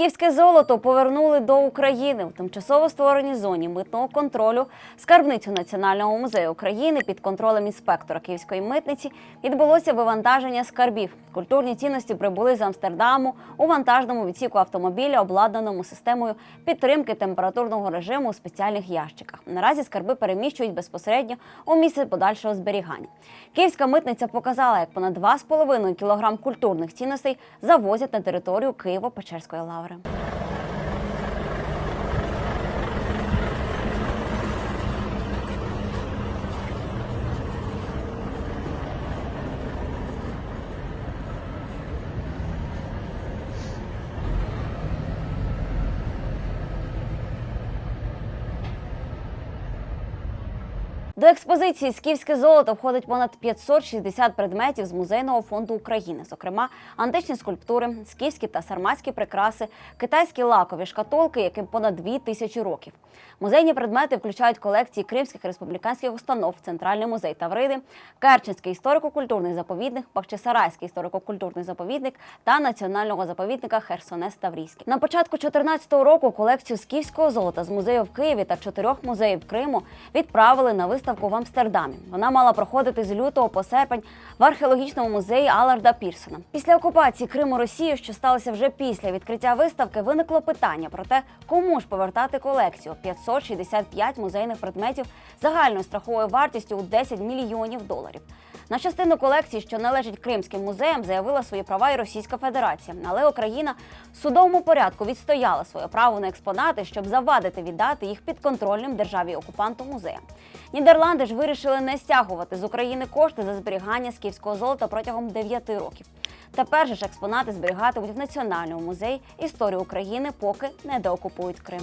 Скіфське золото повернули до України у тимчасово створеній зоні митного контролю. Скарбницю Національного музею України під контролем інспектора Київської митниці відбулося вивантаження скарбів. Культурні цінності прибули з Амстердаму у вантажному відсіку автомобіля, обладнаному системою підтримки температурного режиму у спеціальних ящиках. Наразі скарби переміщують безпосередньо у місце подальшого зберігання. Київська митниця показала, як понад 2,5 кілограм культурних цінностей завозять на територію Києво-Печерської лаври. Bora. До експозиції Скіфське золото входить понад 560 предметів з музейного фонду України, зокрема античні скульптури, скіфські та сарматські прикраси, китайські лакові шкатулки, яким понад 2 тисячі років. Музейні предмети включають колекції кримських республіканських установ, Центральний музей Тавриди, Керченський історико-культурний заповідник, Бахчисарайський історико-культурний заповідник та національного заповідника Херсонес Таврійський. На початку 2014 року колекцію скіфського золота з музею в Києві та чотирьох музеїв Криму відправили на виставку в Амстердамі. Вона мала проходити з лютого по серпень в археологічному музеї Аларда Пірсона. Після окупації Криму Росією, що сталося вже після відкриття виставки, виникло питання про те, кому ж повертати колекцію 565 музейних предметів загальною страховою вартістю у 10 мільйонів доларів. На частину колекції, що належить Кримським музеям, заявила свої права і Російська Федерація. Але Україна в судовому порядку відстояла своє право на експонати, щоб завадити віддати їх підконтрольним державі окупанту музеям. Нідерланди ж вирішили не стягувати з України кошти за зберігання скіфського золота протягом 9 років. Тепер же ж експонати зберігатимуть в Національному музеї історії України, поки не деокупують Крим.